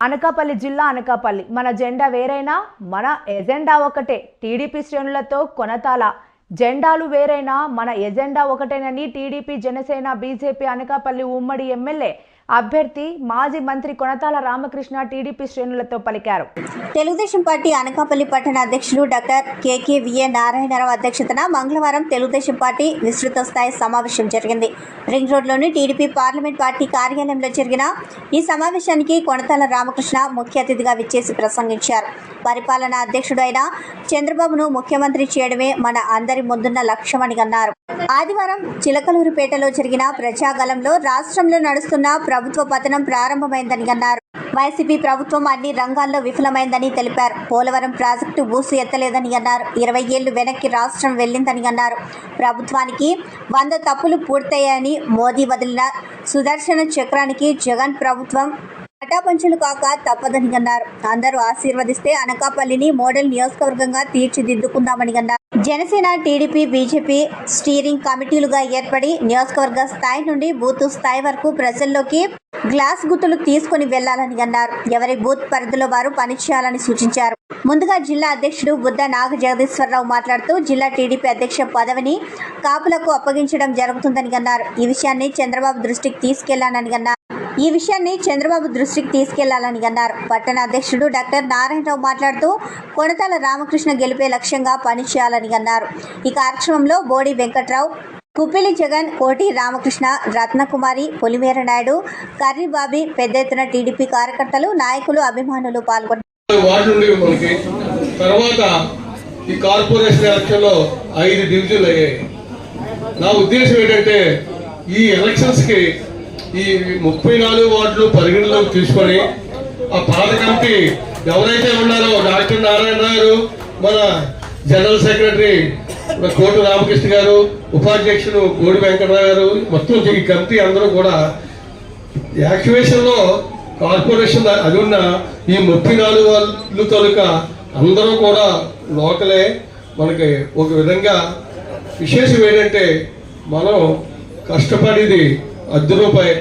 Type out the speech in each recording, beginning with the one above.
అనకాపల్లి జిల్లా అనకాపల్లి. మన జెండా వేరైనా మన ఎజెండా ఒకటే. టీడీపీ శ్రేణులతో కొనతాల. జెండాలు వేరైనా మన ఎజెండా ఒకటేనని టీడీపీ జనసేన బీజేపీ అనకాపల్లి ఉమ్మడి ఎమ్మెల్యే అభ్యర్థి మాజీ మంత్రి కొనతాల రామకృష్ణ టీడీపీ శ్రేణులతో పలికారు. తెలుగుదేశం పార్టీ అనకాపల్లి పట్టణ అధ్యక్షులు డాక్టర్ కేకేవిఏ నారాయణరావు అధ్యక్షతన మంగళవారం తెలుగుదేశం పార్టీ విస్తృత స్థాయి సమావేశం జరిగింది. రింగ్ రోడ్లోని టీడీపీ పార్లమెంట్ పార్టీ కార్యాలయంలో జరిగిన ఈ సమావేశానికి కొనతాల రామకృష్ణ ముఖ్య అతిథిగా విచ్చేసి ప్రసంగించారు. పరిపాలనా అధ్యక్షుడు అయిన చంద్రబాబును ముఖ్యమంత్రి చేయడమే మన అందరి ముందున్న లక్ష్యమని అన్నారు ఆదివారం చిలకలూరుపేటలో జరిగిన ప్రజాగలంలో రాష్ట్రంలో నడుస్తున్న ప్రభుత్వ పతనం ప్రారంభమైందని అన్నారు. వైసీపీ ప్రభుత్వం అన్ని రంగాల్లో విఫలమైందని తెలిపారు. పోలవరం ప్రాజెక్టు బూసు ఎత్తలేదని అన్నారు. ఇరవై ఏళ్ళు వెనక్కి రాష్ట్రం వెళ్ళిందని అన్నారు. ప్రభుత్వానికి వంద తప్పులు పూర్తయ్యాయని మోదీ వదిలిన సుదర్శన చక్రానికి జగన్ ప్రభుత్వం పటాపంచులు కాక తప్పదని అన్నారు. అందరూ ఆశీర్వదిస్తే అనకాపల్లిని మోడల్ నియోజకవర్గంగా తీర్చిదిద్దుకుందామని అన్నారు. జనసేన టీడీపీ బీజేపీ స్టీరింగ్ కమిటీలుగా ఏర్పడి నియోజకవర్గ స్థాయి నుండి బూత్ స్థాయి వరకు ప్రజల్లోకి గ్లాస్ గుర్తులు తీసుకుని వెళ్ళాలని అన్నారు. ఎవరి బూత్ పరిధిలో వారు పనిచేయాలని సూచించారు. ముందుగా జిల్లా అధ్యక్షుడు బుద్ధ నాగ జగదీశ్వరరావు మాట్లాడుతూ జిల్లా టీడీపీ అధ్యక్ష పదవిని కాపులకు అప్పగించడం జరుగుతుందని అన్నారు. ఈ విషయాన్ని చంద్రబాబు దృష్టికి తీసుకెళ్ళానని అన్నారు. ఈ విషయాన్ని చంద్రబాబు దృష్టికి తీసుకెళ్ళాలని అన్నారు. పట్టణ అధ్యక్షుడు డాక్టర్ నారాయణరావు మాట్లాడుతూ కొనతాల రామకృష్ణ గెలిపే లక్ష్యంగా పనిచేయాలని అన్నారు. ఈ కార్యక్రమంలో బోడి వెంకట్రావు కుప్పిలి జగన్ కోటి రామకృష్ణ రత్నకుమారి పొలిమేర నాయుడు కర్రీబాబి పెద్ద ఎత్తున టీడీపీ కార్యకర్తలు నాయకులు అభిమానులు పాల్గొన్నారు. తర్వాత ఈ కార్పొరేషన్ ఎలక్షన్లో ఐదు డివిజన్లు అయ్యాయి. నా ఉద్దేశం ఏంటంటే ఈ ఎలక్షన్స్కి ఈ ముప్పై నాలుగు వార్డులు పరిగణలోకి తీసుకొని ఆ పాత కమిటీ ఎవరైతే ఉన్నారో డాక్టర్ నారాయణరావు గారు మన జనరల్ సెక్రటరీ మన కోటు రామకృష్ణ గారు ఉపాధ్యక్షుడు గోడి వెంకటరావు గారు మొత్తం ఈ కమిటీ అందరూ కూడా యాక్టివేషన్లో కార్పొరేషన్ అది ఉన్న ఈ ముప్పై నాలుగు వాళ్ళు తొలక అందరూ కూడా లోకలే. మనకి ఒక విధంగా విశేషం ఏంటంటే మనం కష్టపడేది అర్ధ రూపాయి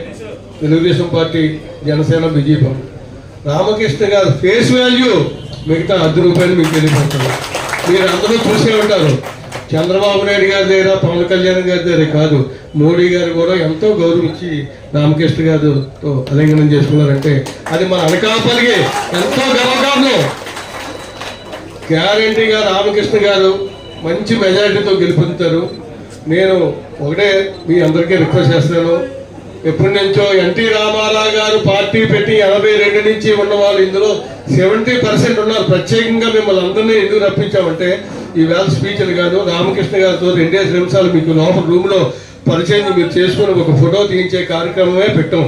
Telugudesam party Janasena BJP. Ramakrishna garu face value మిగతా అర్ధ రూపాయలు మీకు తెలియపడుతుంది మీరు అందరూ చూసే ఉంటారు. చంద్రబాబు నాయుడు గారి దగ్గర పవన్ కళ్యాణ్ గారి దగ్గర కాదు. మోడీ గారు కూడా ఎంతో గౌరవించి రామకృష్ణ గారితో అలింగనం చేసుకున్నారంటే అది మన అనకాపలికి ఎంతో గర్వకారణం. గ్యారంటీగా రామకృష్ణ గారు మంచి మెజారిటీతో గెలుపొందుతారు. నేను ఒకటే మీ అందరికీ రిక్వెస్ట్ చేస్తున్నాను ఎప్పటి నుంచో ఎన్టీ రామారావు గారు పార్టీ పెట్టి ఎనభై రెండు నుంచి ఉన్న వాళ్ళు ఇందులో సెవెంటీ పర్సెంట్ ఉన్నారు. ప్రత్యేకంగా మిమ్మల్ని అందరినీ ఎందుకు రప్పించామంటే ఈ స్పీచ్లు కాదు రామకృష్ణ గారితో రెండే నిమిషాలు మీకు లోపల రూమ్లో పరిచయం మీరు చేసుకుని ఒక ఫోటో తీయించే కార్యక్రమమే పెట్టాం.